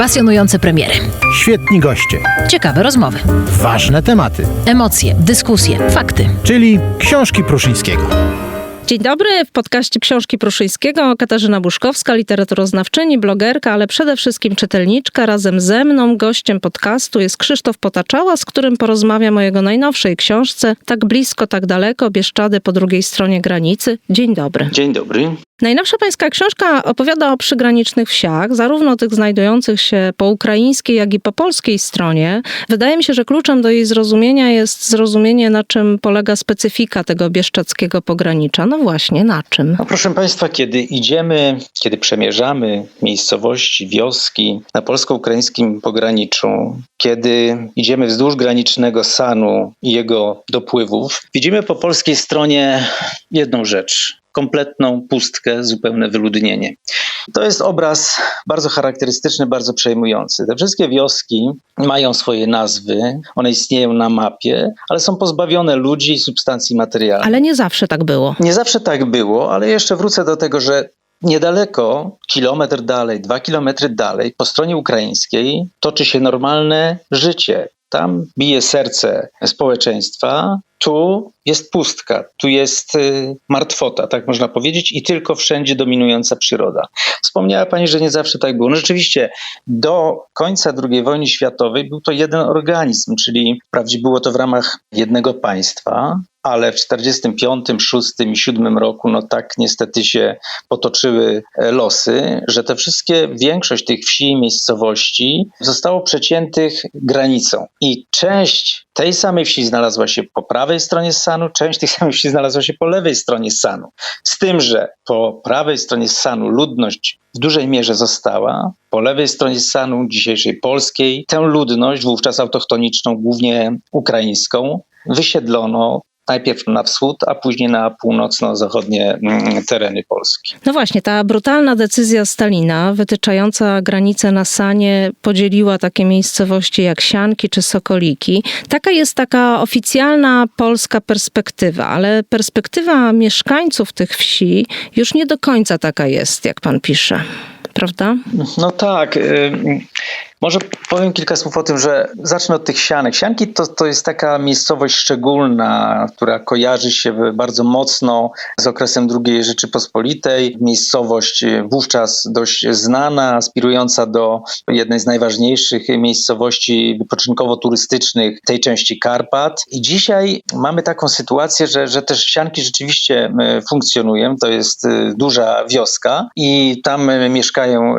Pasjonujące premiery, Świetni goście, ciekawe rozmowy, ważne tematy, emocje, dyskusje, fakty. czyli książki Pruszyńskiego. Dzień dobry, w podcaście Książki Pruszyńskiego Katarzyna Buszkowska, literaturoznawczyni, blogerka, ale przede wszystkim czytelniczka. Razem ze mną gościem podcastu jest Krzysztof Potaczała, z którym porozmawiam o jego najnowszej książce Tak blisko, tak daleko, Bieszczady po drugiej stronie granicy. Dzień dobry. Dzień dobry. Najnowsza pańska książka opowiada o przygranicznych wsiach, zarówno tych znajdujących się po ukraińskiej, jak i po polskiej stronie. Wydaje mi się, że kluczem do jej zrozumienia jest zrozumienie, na czym polega specyfika tego bieszczadzkiego pogranicza. No właśnie, na czym? No proszę Państwa, kiedy idziemy, kiedy przemierzamy miejscowości, wioski na polsko-ukraińskim pograniczu, kiedy idziemy wzdłuż granicznego Sanu i jego dopływów, widzimy po polskiej stronie jedną rzecz. Kompletną pustkę, zupełne wyludnienie. To jest obraz bardzo charakterystyczny, bardzo przejmujący. Te wszystkie wioski mają swoje nazwy, one istnieją na mapie, ale są pozbawione ludzi i substancji materialnych. Ale nie zawsze tak było. Nie zawsze tak było, ale jeszcze wrócę do tego, że niedaleko, kilometr dalej, dwa kilometry dalej, po stronie ukraińskiej toczy się normalne życie. Tam bije serce społeczeństwa, tu jest pustka, tu jest y, martwota, tak można powiedzieć, i tylko wszędzie dominująca przyroda. Wspomniała Pani, że nie zawsze tak było. No rzeczywiście, do końca II wojny światowej był to jeden organizm, czyli wprawdzie było to w ramach jednego państwa, ale w 45, 6 i 7 roku, no tak niestety się potoczyły e, losy, że te wszystkie, większość tych wsi i miejscowości zostało przeciętych granicą. I część tej samej wsi znalazła się po prawej stronie Sanu, część tej samej wsi znalazła się po lewej stronie Sanu. Z tym, że po prawej stronie Sanu ludność w dużej mierze została, po lewej stronie Sanu, dzisiejszej polskiej, tę ludność, wówczas autochtoniczną, głównie ukraińską, wysiedlono najpierw na wschód, a później na północno-zachodnie mm, tereny Polski. No właśnie, ta brutalna decyzja Stalina wytyczająca granice na Sanie podzieliła takie miejscowości jak Sianki czy Sokoliki. Taka jest taka oficjalna polska perspektywa, ale perspektywa mieszkańców tych wsi już nie do końca taka jest, jak pan pisze. Prawda? No tak. Może powiem kilka słów o tym, że zacznę od tych sianek. Sianki to, to jest taka miejscowość szczególna, która kojarzy się bardzo mocno z okresem II Rzeczypospolitej. Miejscowość wówczas dość znana, aspirująca do jednej z najważniejszych miejscowości wypoczynkowo-turystycznych tej części Karpat. I dzisiaj mamy taką sytuację, że, że też sianki rzeczywiście y, funkcjonują. To jest y, duża wioska i tam y, mieszkają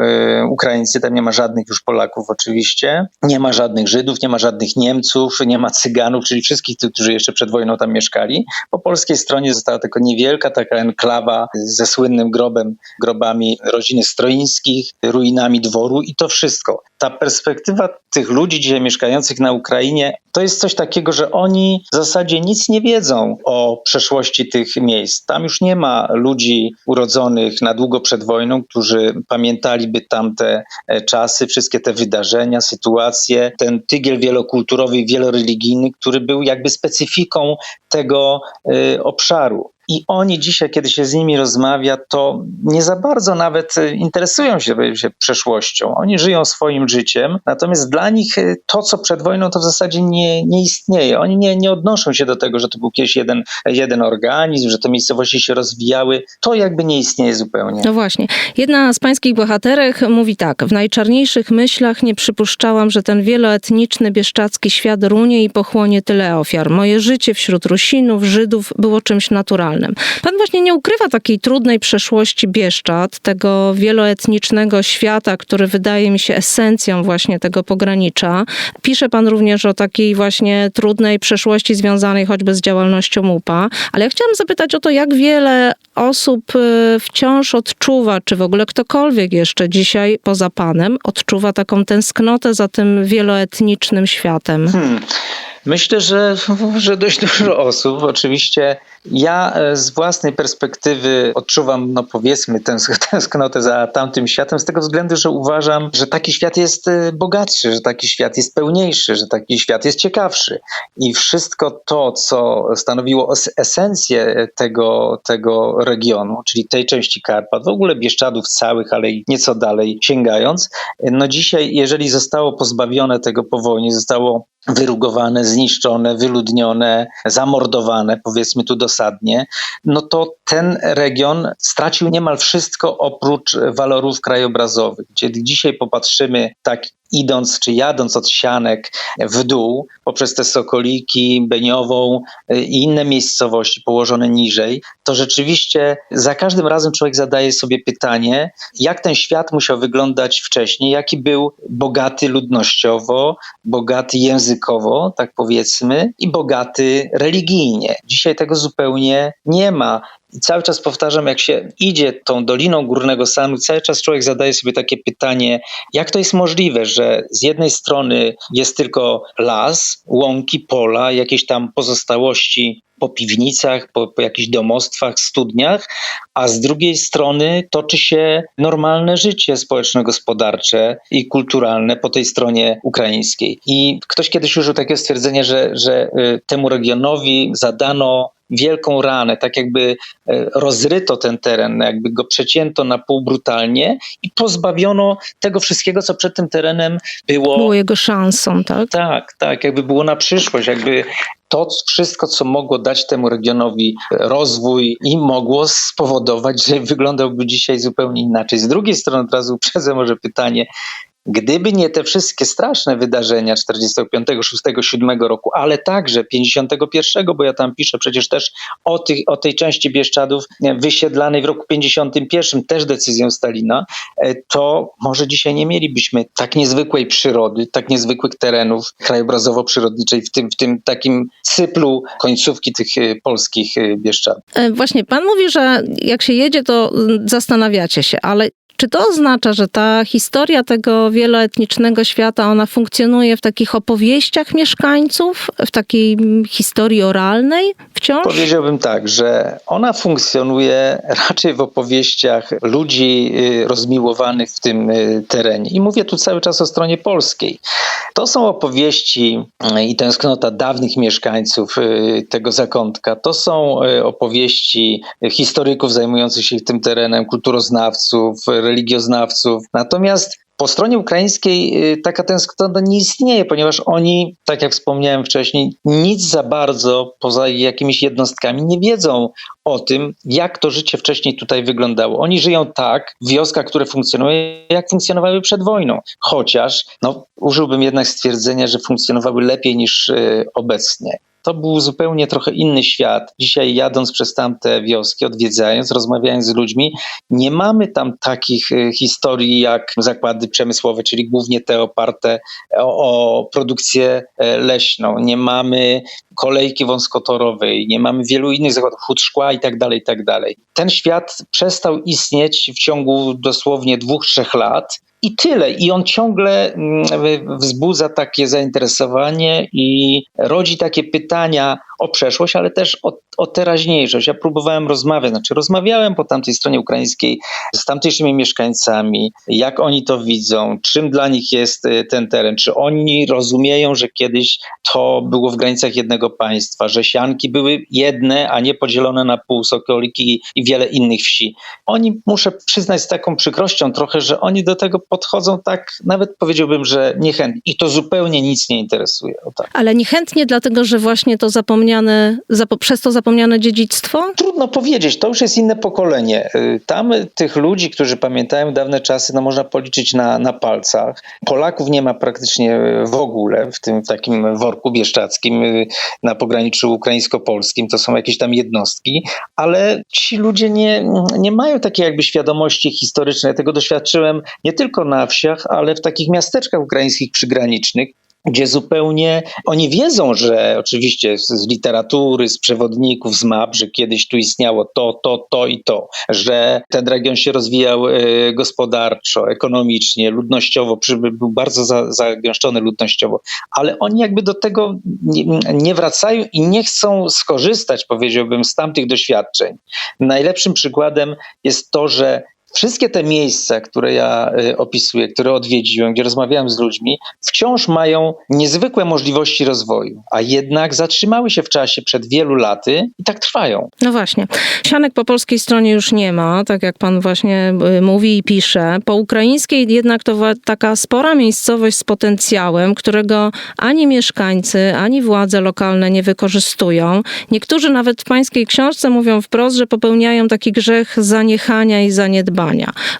Ukraińcy, tam nie ma żadnych już Polaków oczywiście, nie ma żadnych Żydów, nie ma żadnych Niemców, nie ma Cyganów, czyli wszystkich tych, którzy jeszcze przed wojną tam mieszkali. Po polskiej stronie została tylko niewielka taka enklawa ze słynnym grobem, grobami rodziny Stroińskich, ruinami dworu i to wszystko. Ta perspektywa tych ludzi dzisiaj mieszkających na Ukrainie to jest coś takiego, że oni w zasadzie nic nie wiedzą o przeszłości tych miejsc. Tam już nie ma ludzi urodzonych na długo przed wojną, którzy pamiętaliby tamte e, czasy, wszystkie te wydarzenia, sytuacje, ten tygiel wielokulturowy wieloreligijny, który był jakby specyfiką tego e, obszaru. I oni dzisiaj, kiedy się z nimi rozmawia, to nie za bardzo nawet e, interesują się, się przeszłością. Oni żyją swoim życiem, natomiast dla nich e, to, co przed wojną, to w zasadzie nie, nie istnieje. Oni nie, nie odnoszą się do tego, że to był kiedyś jeden, jeden organizm, że te miejscowości się rozwijały. To jakby nie istnieje zupełnie. No właśnie. Jedna z pańskich bohaterek mówi tak. W najczarniejszych myślach nie przypuszczałam, że ten wieloetniczny bieszczacki świat runie i pochłonie tyle ofiar. Moje życie wśród Rusinów, Żydów było czymś naturalnym. Pan właśnie nie ukrywa takiej trudnej przeszłości Bieszczad, tego wieloetnicznego świata, który wydaje mi się esencją właśnie tego pogranicza. Pisze pan również o takiej właśnie trudnej przeszłości związanej choćby z działalnością UPA, ale ja chciałam zapytać o to, jak wiele osób y, wciąż odczuwa, czy w ogóle ktokolwiek jeszcze dzisiaj poza panem odczuwa taką tęsknotę za tym wieloetnicznym światem. Hmm. Myślę, że, że dość dużo osób. Oczywiście ja e, z własnej perspektywy odczuwam, no powiedzmy, tęsk- tęsknotę za tamtym światem, z tego względu, że uważam, że taki świat jest e, bogatszy, że taki świat jest pełniejszy, że taki świat jest ciekawszy. I wszystko to, co stanowiło es- esencję tego, tego regionu, czyli tej części Karpat, w ogóle Bieszczadów całych, ale i nieco dalej sięgając, no dzisiaj, jeżeli zostało pozbawione tego po wojnie, zostało wyrugowane, zniszczone, wyludnione, zamordowane, powiedzmy tu dosadnie, no to ten region stracił niemal wszystko oprócz walorów krajobrazowych. Gdzie dzisiaj popatrzymy tak idąc czy jadąc od Sianek w dół, poprzez te Sokoliki, Beniową y, i inne miejscowości położone niżej, to rzeczywiście za każdym razem człowiek zadaje sobie pytanie, jak ten świat musiał wyglądać wcześniej, jaki był bogaty ludnościowo, bogaty językowo, tak powiedzmy, i bogaty religijnie. Dzisiaj tego zupełnie nie ma. I cały czas powtarzam, jak się idzie tą doliną Górnego Sanu, cały czas człowiek zadaje sobie takie pytanie, jak to jest możliwe, że z jednej strony jest tylko las, łąki, pola, jakieś tam pozostałości po piwnicach, po, po jakichś domostwach, studniach, a z drugiej strony toczy się normalne życie społeczno-gospodarcze i kulturalne po tej stronie ukraińskiej. I ktoś kiedyś użył takiego stwierdzenia, że, że y, temu regionowi zadano wielką ranę, tak jakby y, rozryto ten teren, jakby go przecięto na pół brutalnie i pozbawiono tego wszystkiego, co przed tym terenem było. Było jego szansą, tak? Tak, tak, jakby było na przyszłość, jakby to wszystko, co mogło dać temu regionowi rozwój i mogło spowodować, że wyglądałby dzisiaj zupełnie inaczej. Z drugiej strony od razu uprzedzę może pytanie, Gdyby nie te wszystkie straszne wydarzenia 45, 6, 7 roku, ale także 51, bo ja tam piszę przecież też o, tych, o tej części Bieszczadów wysiedlanej w roku 51, też decyzją Stalina, e, to może dzisiaj nie mielibyśmy tak niezwykłej przyrody, tak niezwykłych terenów krajobrazowo-przyrodniczej w tym, w tym takim cyplu końcówki tych e, polskich Bieszczadów. E, Właśnie, pan mówi, że jak się jedzie, to mm, zastanawiacie się, ale czy to oznacza, że ta historia tego wieloetnicznego świata, ona funkcjonuje w takich opowieściach mieszkańców, w takiej historii oralnej wciąż? Powiedziałbym tak, że ona funkcjonuje raczej w opowieściach ludzi y, rozmiłowanych w tym y, terenie. I mówię tu cały czas o stronie polskiej. To są opowieści y, i tęsknota dawnych mieszkańców tego zakątka. To są opowieści historyków zajmujących się tym terenem, kulturoznawców, religioznawców. Natomiast po stronie ukraińskiej y, taka tęsknota nie istnieje, ponieważ oni, tak jak wspomniałem wcześniej, nic za bardzo poza jakimiś jednostkami nie wiedzą o tym, jak to życie wcześniej tutaj wyglądało. Oni żyją tak w wioskach, które funkcjonują, jak funkcjonowały przed wojną. Chociaż no, użyłbym jednak stwierdzenia, że funkcjonowały lepiej niż y, obecnie. To był zupełnie trochę inny świat. Dzisiaj jadąc przez tamte wioski, odwiedzając, rozmawiając z ludźmi, nie mamy tam takich y, historii jak zakłady przemysłowe, czyli głównie te oparte o, o produkcję e, leśną. Nie mamy kolejki wąskotorowej, nie mamy wielu innych zakładów, chód szkła i tak dalej, i tak dalej. Ten świat przestał istnieć w ciągu dosłownie dwóch, trzech lat. I tyle. I on ciągle mm, wzbudza takie zainteresowanie i rodzi takie pytania o przeszłość, ale też o, o teraźniejszość. Ja próbowałem rozmawiać, znaczy rozmawiałem po tamtej stronie ukraińskiej z tamtejszymi mieszkańcami, jak oni to widzą, czym dla nich jest y, ten teren, czy oni rozumieją, że kiedyś to było w granicach jednego państwa, że sianki były jedne, a nie podzielone na pół, sokoliki i wiele innych wsi. Oni, muszę przyznać z taką przykrością trochę, że oni do tego podchodzą tak, nawet powiedziałbym, że niechętnie i to zupełnie nic nie interesuje. Tak. Ale niechętnie dlatego, że właśnie to zapomniane, zapo, przez to zapomniane dziedzictwo? Trudno powiedzieć, to już jest inne pokolenie. Y, Tam tych ludzi, którzy pamiętają dawne czasy, no można policzyć na, na palcach. Polaków nie ma praktycznie w ogóle w tym w takim worku bieszczackim y, na pograniczu ukraińsko-polskim. To są jakieś tam jednostki, ale ci ludzie nie, nie mają takiej jakby świadomości historycznej. Ja tego doświadczyłem nie tylko na wsiach, ale w takich miasteczkach ukraińskich przygranicznych. gdzie zupełnie oni wiedzą, że oczywiście z, literatury, z przewodników, z map, że kiedyś tu istniało to, to, to i to, że ten region się rozwijał e, gospodarczo, ekonomicznie, ludnościowo, był bardzo za, zagęszczony ludnościowo, ale oni jakby do tego nie wracają i nie chcą skorzystać, powiedziałbym, z tamtych doświadczeń. Najlepszym przykładem jest to, że Wszystkie te miejsca, które ja y, opisuję, które odwiedziłem, gdzie rozmawiałem z ludźmi, wciąż mają niezwykłe możliwości rozwoju, a jednak zatrzymały się w czasie przed wielu laty i tak trwają. No właśnie. Sianek po polskiej stronie już nie ma, tak jak pan właśnie y, mówi i pisze. Po ukraińskiej jednak to taka spora miejscowość z potencjałem, którego ani mieszkańcy, ani władze lokalne nie wykorzystują. Niektórzy nawet w pańskiej książce mówią wprost, że popełniają taki grzech zaniechania i zaniedbania.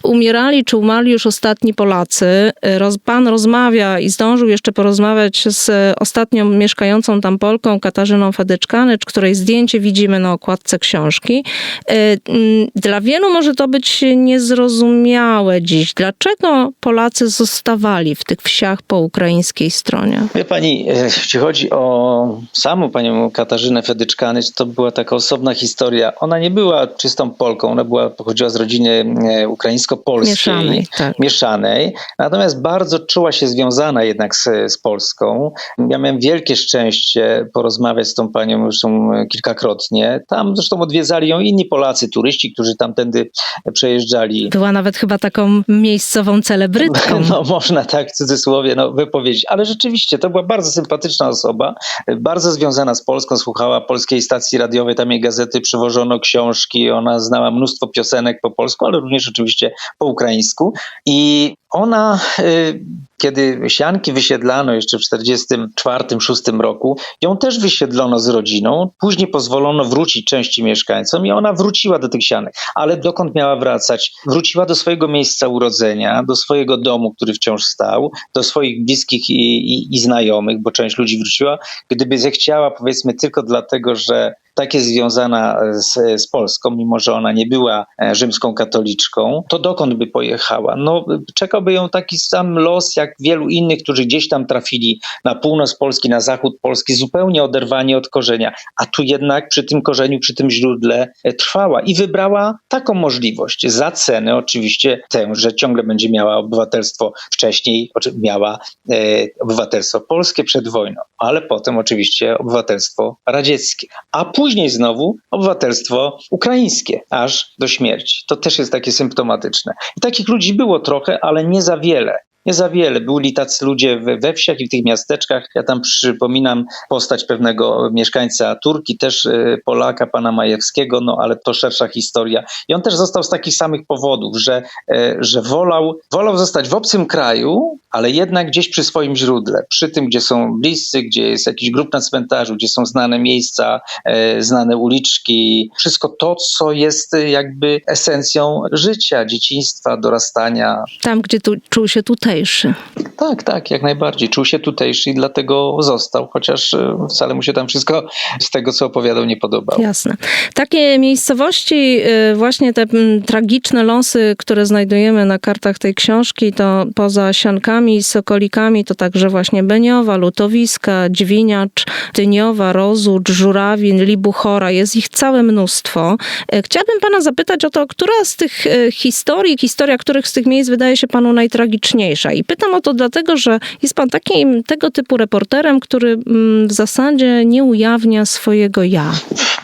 Umierali czy umarli już ostatni Polacy. Roz, pan rozmawia i zdążył jeszcze porozmawiać z ostatnią mieszkającą tam Polką, Katarzyną Fedyczkanycz, której zdjęcie widzimy na okładce książki. Y, mm, Dla wielu może to być niezrozumiałe dziś. Dlaczego Polacy zostawali w tych wsiach po ukraińskiej stronie? Wie pani, e, jeśli chodzi o samą panią Katarzynę Fedyczkanyć, to była taka osobna historia. Ona nie była czystą Polką, ona była, pochodziła z rodziny e, ukraińsko-polskiej. Mieszanej, tak. mieszanej, natomiast bardzo czuła się związana jednak z, z Polską. Ja miałem wielkie szczęście porozmawiać z tą panią zresztą kilkakrotnie. Tam zresztą odwiedzali ją inni Polacy, turyści, którzy tamtędy przejeżdżali. Była nawet chyba taką miejscową celebrytką. No można tak w cudzysłowie no, wypowiedzieć, ale rzeczywiście to była bardzo sympatyczna osoba, bardzo związana z Polską, słuchała polskiej stacji radiowej, tam jej gazety przywożono książki, ona znała mnóstwo piosenek po polsku, ale również oczywiście po ukraińsku i ona, y, kiedy Sianki wysiedlano jeszcze w 1944-1946 roku, ją też wysiedlono z rodziną. Później pozwolono wrócić części mieszkańcom i ona wróciła do tych Sianek. Ale dokąd miała wracać? Wróciła do swojego miejsca urodzenia, do swojego domu, który wciąż stał, do swoich bliskich i, i, i znajomych, bo część ludzi wróciła. Gdyby zechciała, powiedzmy, tylko dlatego, że tak jest związana z, z Polską, mimo że ona nie była e, rzymską katoliczką, to dokąd by pojechała? No, czekałby ją taki sam los jak wielu innych, którzy gdzieś tam trafili na północ Polski, na zachód Polski, zupełnie oderwani od korzenia. A tu jednak przy tym korzeniu, przy tym źródle e, trwała i wybrała taką możliwość. Za cenę oczywiście tę, że ciągle będzie miała obywatelstwo wcześniej, miała e, obywatelstwo polskie przed wojną, ale potem oczywiście obywatelstwo radzieckie. A znowu obywatelstwo ukraińskie, aż do śmierci. To też jest takie symptomatyczne. I takich ludzi było trochę, ale nie za wiele. Nie za wiele. Byli tacy ludzie we, we wsiach i w tych miasteczkach. Ja tam przypominam postać pewnego mieszkańca Turki, też e, Polaka, pana Majewskiego, no ale to szersza historia. I on też został z takich samych powodów, że, e, że wolał, wolał zostać w obcym kraju, ale jednak gdzieś przy swoim źródle, przy tym, gdzie są bliscy, gdzie jest jakiś grup na cmentarzu, gdzie są znane miejsca, e, znane uliczki, wszystko to, co jest jakby esencją życia, dzieciństwa, dorastania. Tam, gdzie tu, czuł się tutejszy. Tak, tak, jak najbardziej. Czuł się tutejszy i dlatego został, chociaż e, wcale mu się tam wszystko z tego, co opowiadał, nie podobało. Jasne. Takie miejscowości, y, właśnie te tragiczne losy, które znajdujemy na kartach tej książki, to poza Siankami i Sokolikami, to także właśnie Beniowa, Lutowiska, Dźwiniacz, Dyniowa, Rozłódź, Żurawin, Libuchora. Jest ich całe mnóstwo. Y, Chciałabym pana zapytać o to, która z tych historii, historia których z tych miejsc wydaje się panu najtragiczniejsza? I pytam o to dlatego, że jest pan takim tego typu reporterem, który mm, w zasadzie nie ujawnia swojego ja.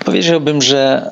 Powiedziałbym, że,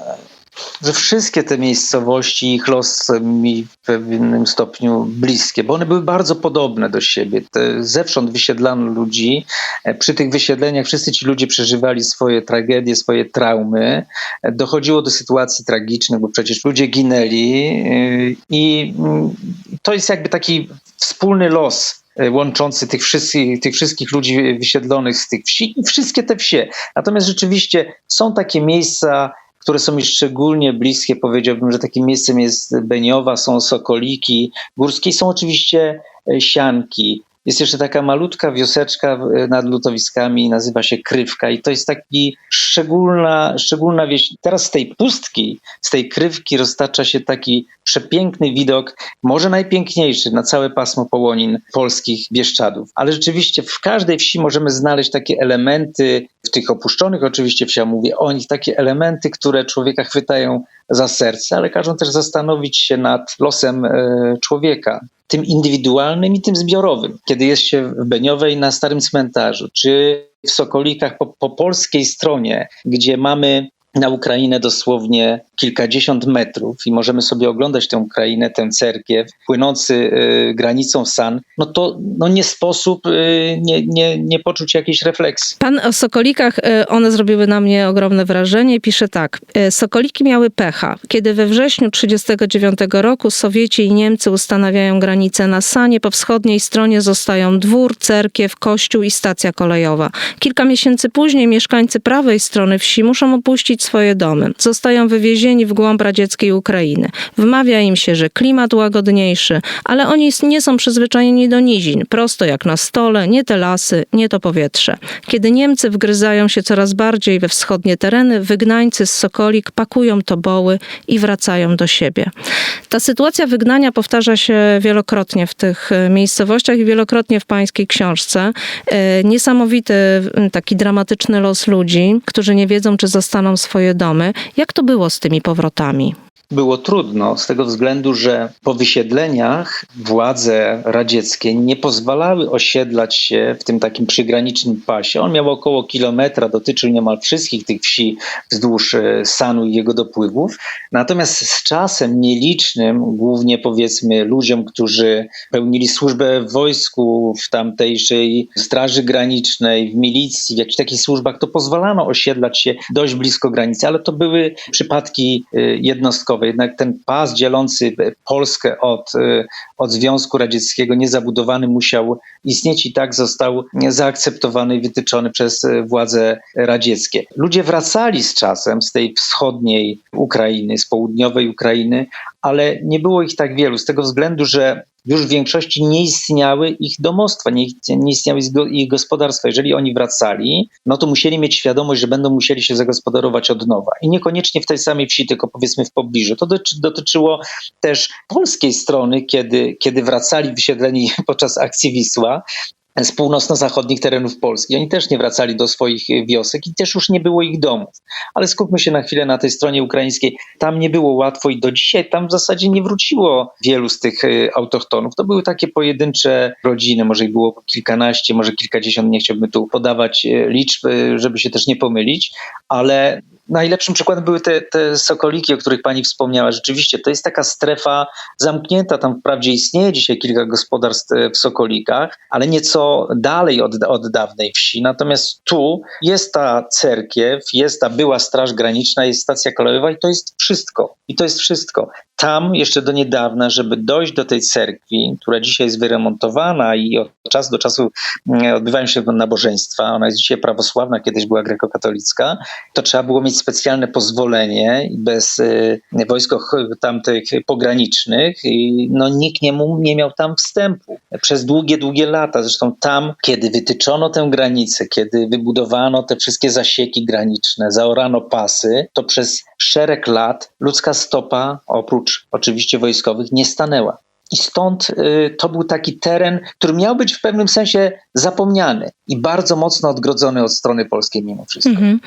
że wszystkie te miejscowości, ich los mi w pewnym stopniu bliskie, bo one były bardzo podobne do siebie. Te, zewsząd wysiedlano ludzi. E, Przy tych wysiedleniach wszyscy ci ludzie przeżywali swoje tragedie, swoje traumy. E, Dochodziło do sytuacji tragicznych, bo przecież ludzie ginęli yy, i mm, to jest jakby taki wspólny los e, łączący tych wszystkich, tych wszystkich ludzi wysiedlonych z tych wsi i wszystkie te wsie. Natomiast rzeczywiście są takie miejsca, które są mi szczególnie bliskie. Powiedziałbym, że takim miejscem jest Beniowa, są Sokoliki, Górskie, są oczywiście e, Sianki. Jest jeszcze taka malutka wioseczka w- nad lutowiskami, nazywa się Krywka i to jest taki szczególna, szczególna wieś. Teraz z tej pustki, z tej Krywki roztacza się taki przepiękny widok, może najpiękniejszy na całe pasmo połonin polskich Bieszczadów. Ale rzeczywiście w każdej wsi możemy znaleźć takie elementy, w tych opuszczonych oczywiście wsiach mówię o nich, takie elementy, które człowieka chwytają za serce, ale każą też zastanowić się nad losem e, człowieka tym indywidualnym i tym zbiorowym. Kiedy jest się w Beniowej na Starym Cmentarzu, czy w Sokolikach po, po polskiej stronie, gdzie mamy na Ukrainę dosłownie kilkadziesiąt metrów i możemy sobie oglądać tę Ukrainę, tę cerkiew, płynący y, granicą San, no to no nie sposób y, nie, nie, nie poczuć jakiejś refleksji. Pan o sokolikach, e, one zrobiły na mnie ogromne wrażenie. Pisze tak. e, Sokoliki miały pecha. Kiedy we wrześniu 1939 roku Sowieci i Niemcy ustanawiają granice na Sanie, po wschodniej stronie zostają dwór, cerkiew, kościół i stacja kolejowa. Kilka miesięcy później mieszkańcy prawej strony wsi muszą opuścić swoje domy. Zostają wywiezieni w głąb radzieckiej Ukrainy. Wmawia im się, że klimat łagodniejszy, ale oni nie są przyzwyczajeni do nizin. Prosto jak na stole, nie te lasy, nie to powietrze. Kiedy Niemcy wgryzają się coraz bardziej we wschodnie tereny, wygnańcy z Sokolik pakują toboły i wracają do siebie. Ta sytuacja wygnania powtarza się wielokrotnie w tych e, miejscowościach i wielokrotnie w pańskiej książce. E, Niesamowity, taki dramatyczny los ludzi, którzy nie wiedzą, czy zostaną swoje domy. Jak to było z tymi powrotami? Było trudno z tego względu, że po wysiedleniach władze radzieckie nie pozwalały osiedlać się w tym takim przygranicznym pasie. On miał około kilometra, dotyczył niemal wszystkich tych wsi wzdłuż e, Sanu i jego dopływów. Natomiast z czasem nielicznym, głównie powiedzmy ludziom, którzy pełnili służbę w wojsku, w tamtejszej Straży Granicznej, w milicji, w jakichś takich służbach, to pozwalano osiedlać się dość blisko granicy, ale to były przypadki e, Jednak ten pas dzielący Polskę od, e, od Związku Radzieckiego niezabudowany musiał istnieć i tak został zaakceptowany i wytyczony przez e, władze radzieckie. Ludzie wracali z czasem z tej wschodniej Ukrainy, z południowej Ukrainy, ale nie było ich tak wielu z tego względu, że już w większości nie istniały ich domostwa, nie, nie istniały ich go- ich gospodarstwa. Jeżeli oni wracali, no to musieli mieć świadomość, że będą musieli się zagospodarować od nowa. I niekoniecznie w tej samej wsi, tylko powiedzmy w pobliżu. To doty- dotyczyło też polskiej strony, kiedy, kiedy wracali wysiedleni podczas akcji Wisła z północno-zachodnich terenów Polski. Oni też nie wracali do swoich wiosek i też już nie było ich domów. Ale skupmy się na chwilę na tej stronie ukraińskiej. Tam nie było łatwo i do dzisiaj tam w zasadzie nie wróciło wielu z tych y, autochtonów. To były takie pojedyncze rodziny, może ich było kilkanaście, może kilkadziesiąt, nie chciałbym tu podawać y, liczb, y, żeby się też nie pomylić, ale najlepszym przykładem były te, te sokoliki, o których pani wspomniała. Rzeczywiście to jest taka strefa zamknięta. Tam wprawdzie istnieje dzisiaj kilka gospodarstw e, w sokolikach, ale nieco dalej od, od dawnej wsi. Natomiast tu jest ta cerkiew, jest ta była Straż Graniczna, jest stacja kolejowa i to jest wszystko. I to jest wszystko. Tam jeszcze do niedawna, żeby dojść do tej cerkwi, która dzisiaj jest wyremontowana i od czasu do czasu mm, odbywają się nabożeństwa, ona jest dzisiaj prawosławna, kiedyś była grekokatolicka, to trzeba było mieć specjalne pozwolenie bez y, wojsk tamtych pogranicznych no, nikt nie, nie miał tam wstępu. Przez długie, długie lata. Zresztą tam, kiedy wytyczono tę granicę, kiedy wybudowano te wszystkie zasieki graniczne, zaorano pasy, to przez szereg lat ludzka stopa, oprócz oczywiście wojskowych, nie stanęła. I stąd y, to był taki teren, który miał być w pewnym sensie zapomniany i bardzo mocno odgrodzony od strony polskiej mimo wszystko. Mhm.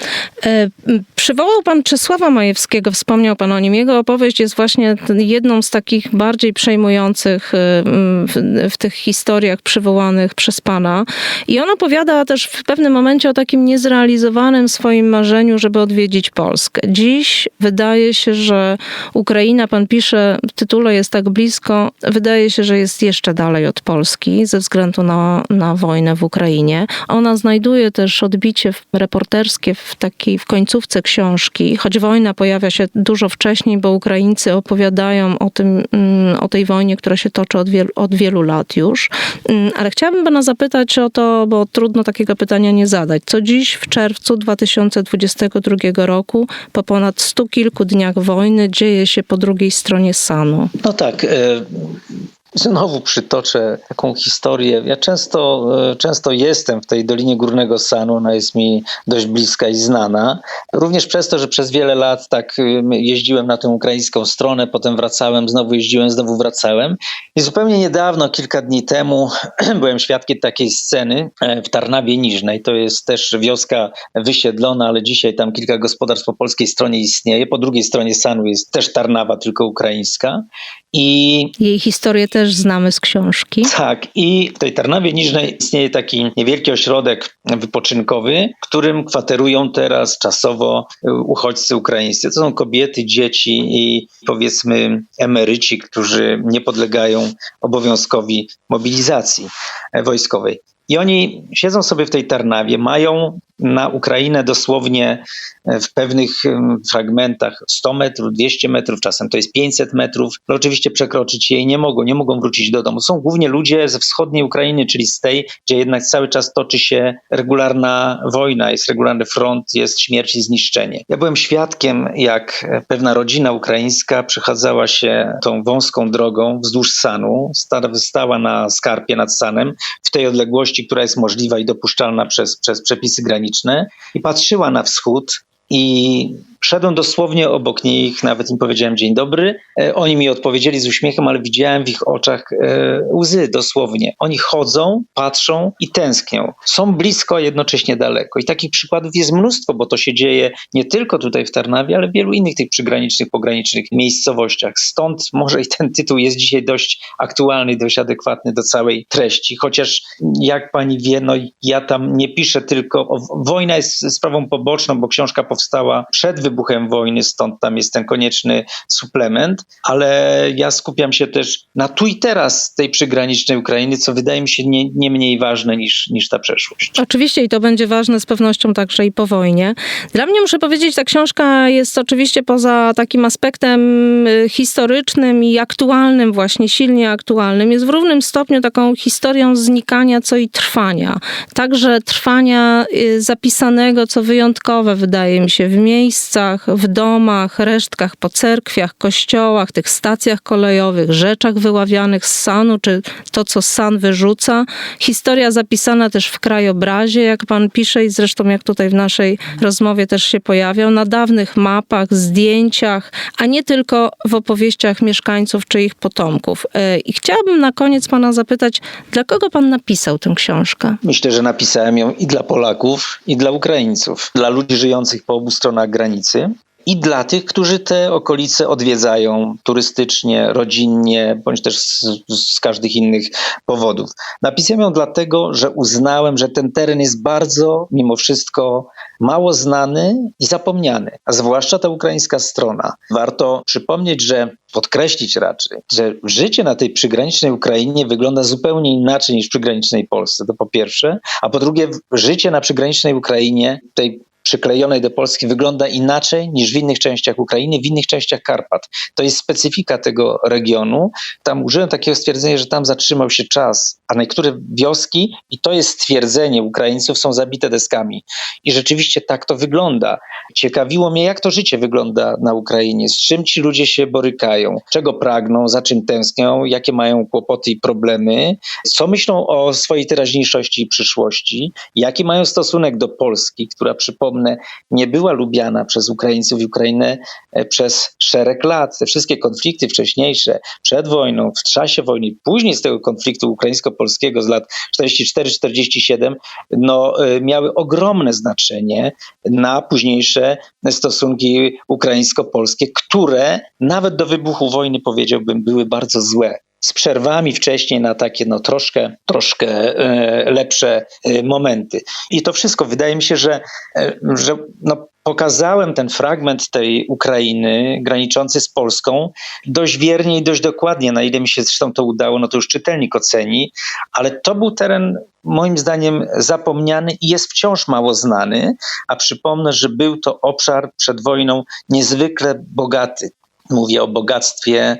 E, Przywołał pan Czesława Majewskiego, wspomniał pan o nim. Jego opowieść jest właśnie jedną z takich bardziej przejmujących m, w, w tych historiach przywołanych przez pana. I on opowiada też w pewnym momencie o takim niezrealizowanym swoim marzeniu, żeby odwiedzić Polskę. Dziś wydaje się, że Ukraina, pan pisze, w tytule jest tak blisko, wydaje się, że jest jeszcze dalej od Polski ze względu na, na wojnę w Ukrainie. Ona znajduje też odbicie reporterskie w takiej w końcówce książki, choć wojna pojawia się dużo wcześniej, bo Ukraińcy opowiadają o tym, mm, o tej wojnie, która się toczy od wielu, od wielu lat już. Mm, Ale chciałabym pana zapytać o to, bo trudno takiego pytania nie zadać. Co dziś w czerwcu 2022 roku, po ponad stu kilku dniach wojny, dzieje się po drugiej stronie Sanu? No tak. Znowu przytoczę taką historię. Ja często, e, często jestem w tej Dolinie Górnego Sanu, ona jest mi dość bliska i znana. Również przez to, że przez wiele lat tak e, jeździłem na tę ukraińską stronę, potem wracałem, znowu jeździłem, znowu wracałem. I zupełnie niedawno, kilka dni temu, byłem świadkiem takiej sceny e, w Tarnawie Niżnej. To jest też wioska wysiedlona, ale dzisiaj tam kilka gospodarstw po polskiej stronie istnieje. Po drugiej stronie Sanu jest też Tarnawa, tylko ukraińska. I Jej historię też znamy z książki. tak, i w tej Tarnawie Niżnej istnieje taki niewielki ośrodek wypoczynkowy, którym kwaterują teraz czasowo y, uchodźcy ukraińscy. To są kobiety, dzieci i powiedzmy emeryci, którzy nie podlegają obowiązkowi mobilizacji e, wojskowej. I oni siedzą sobie w tej Tarnawie, mają na Ukrainę dosłownie e, w pewnych fragmentach 100 metrów, 200 metrów, czasem to jest 500 metrów. No oczywiście przekroczyć jej nie mogą, nie mogą wrócić do domu. Są głównie ludzie ze wschodniej Ukrainy, czyli z tej, gdzie jednak cały czas toczy się regularna wojna, jest regularny front, jest śmierć i zniszczenie. Ja byłem świadkiem, jak pewna rodzina ukraińska przechadzała się tą wąską drogą wzdłuż Sanu, sta- stała na skarpie nad Sanem, w tej odległości, która jest możliwa i dopuszczalna przez, przez przepisy graniczne i patrzyła na wschód i szedłem dosłownie obok nich, nawet im powiedziałem dzień dobry. E, Oni mi odpowiedzieli z uśmiechem, ale widziałem w ich oczach e, łzy dosłownie. Oni chodzą, patrzą i tęsknią. Są blisko, a jednocześnie daleko. I takich przykładów jest mnóstwo, bo to się dzieje nie tylko tutaj w Tarnawie, ale w wielu innych tych przygranicznych, pogranicznych miejscowościach. Stąd może i ten tytuł jest dzisiaj dość aktualny dość adekwatny do całej treści. Chociaż jak pani wie, no ja tam nie piszę tylko o wojna jest sprawą poboczną, bo książka powstała przed wybuchem wojny, stąd tam jest ten konieczny suplement, ale ja skupiam się też na tu i teraz tej przygranicznej Ukrainy, co wydaje mi się nie, nie mniej ważne niż, niż ta przeszłość. Oczywiście i to będzie ważne z pewnością także i po wojnie. Dla mnie muszę powiedzieć, ta książka jest oczywiście poza takim aspektem y, historycznym i aktualnym, właśnie silnie aktualnym, jest w równym stopniu taką historią znikania, co i trwania. Także trwania y, zapisanego, co wyjątkowe wydaje mi się, w miejscach, w domach, resztkach po cerkwiach, kościołach, tych stacjach kolejowych, rzeczach wyławianych z sanu, czy to, co san wyrzuca. Historia zapisana też w krajobrazie, jak pan pisze i zresztą jak tutaj w naszej rozmowie też się pojawiał, na dawnych mapach, zdjęciach, a nie tylko w opowieściach mieszkańców czy ich potomków. E, I chciałabym na koniec pana zapytać, dla kogo pan napisał tę książkę? Myślę, że napisałem ją i dla Polaków, i dla Ukraińców, dla ludzi żyjących po obu stronach granicy. I dla tych, którzy te okolice odwiedzają turystycznie, rodzinnie, bądź też z, z każdych innych powodów. Napisałem ją dlatego, że uznałem, że ten teren jest bardzo, mimo wszystko, mało znany i zapomniany, a zwłaszcza ta ukraińska strona. Warto przypomnieć, że podkreślić raczej, że życie na tej przygranicznej Ukrainie wygląda zupełnie inaczej niż w przygranicznej Polsce. To po pierwsze, a po drugie, życie na przygranicznej Ukrainie, tej przyklejonej do Polski wygląda inaczej niż w innych częściach Ukrainy, w innych częściach Karpat. To jest specyfika tego regionu. Tam użyłem takiego stwierdzenia, że tam zatrzymał się czas, a niektóre wioski, i to jest stwierdzenie Ukraińców, są zabite deskami. I rzeczywiście tak to wygląda. Ciekawiło mnie, jak to życie wygląda na Ukrainie, z czym ci ludzie się borykają, czego pragną, za czym tęsknią, jakie mają kłopoty i problemy, co myślą o swojej teraźniejszości i przyszłości, jaki mają stosunek do Polski, która przypomnę, nie była lubiana przez Ukraińców i Ukrainę e, przez szereg lat. Te wszystkie konflikty wcześniejsze, przed wojną, w czasie wojny, później z tego konfliktu ukraińsko-polskiego z lat 44-47, no, e, miały ogromne znaczenie na późniejsze stosunki ukraińsko-polskie, które nawet do wybuchu wojny, powiedziałbym, były bardzo złe z przerwami wcześniej na takie no troszkę, troszkę e, lepsze e, momenty. I to wszystko wydaje mi się, że, e, że no, pokazałem ten fragment tej Ukrainy graniczący z Polską dość wiernie i dość dokładnie, na ile mi się zresztą to udało, no to już czytelnik oceni, ale to był teren moim zdaniem zapomniany i jest wciąż mało znany, a przypomnę, że był to obszar przed wojną niezwykle bogaty. Mówię o bogactwie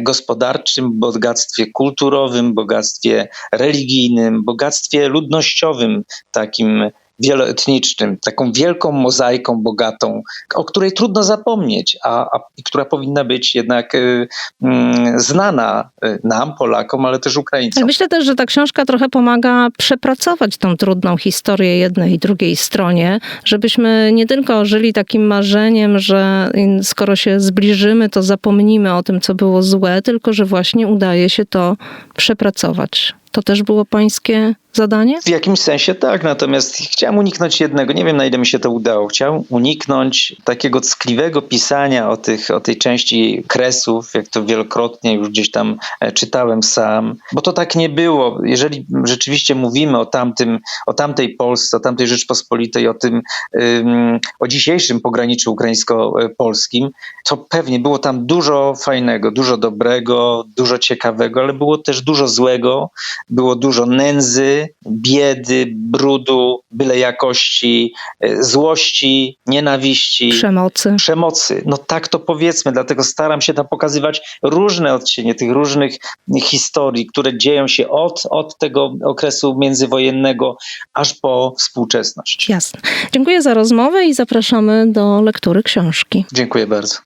gospodarczym, bogactwie kulturowym, bogactwie religijnym, bogactwie ludnościowym, takim wieloetnicznym, taką wielką mozaiką bogatą, o której trudno zapomnieć, a, a która powinna być jednak y, mm, znana y, nam, Polakom, ale też Ukraińcom. Myślę też, że ta książka trochę pomaga przepracować tą trudną historię jednej i drugiej stronie, żebyśmy nie tylko żyli takim marzeniem, że skoro się zbliżymy, to zapomnimy o tym, co było złe, tylko że właśnie udaje się to przepracować. To też było pańskie zadanie? W jakimś sensie tak, natomiast chciałem uniknąć jednego, nie wiem na ile mi się to udało, chciałem uniknąć takiego ckliwego pisania o, tych, o tej części kresów, jak to wielokrotnie już gdzieś tam e, czytałem sam, bo to tak nie było. Jeżeli rzeczywiście mówimy o tamtym, o tamtej Polsce, o tamtej Rzeczpospolitej, o tym, ym, o dzisiejszym pograniczu ukraińsko-polskim, to pewnie było tam dużo fajnego, dużo dobrego, dużo ciekawego, ale było też dużo złego, było dużo nędzy, biedy, brudu, byle jakości, e, złości, nienawiści, Przemocy. przemocy. No tak to powiedzmy, dlatego staram się tam pokazywać różne odcienie tych różnych historii, które dzieją się od, od tego okresu międzywojennego aż po współczesność. Jasne. Dziękuję za rozmowę i zapraszamy do lektury książki. Dziękuję bardzo.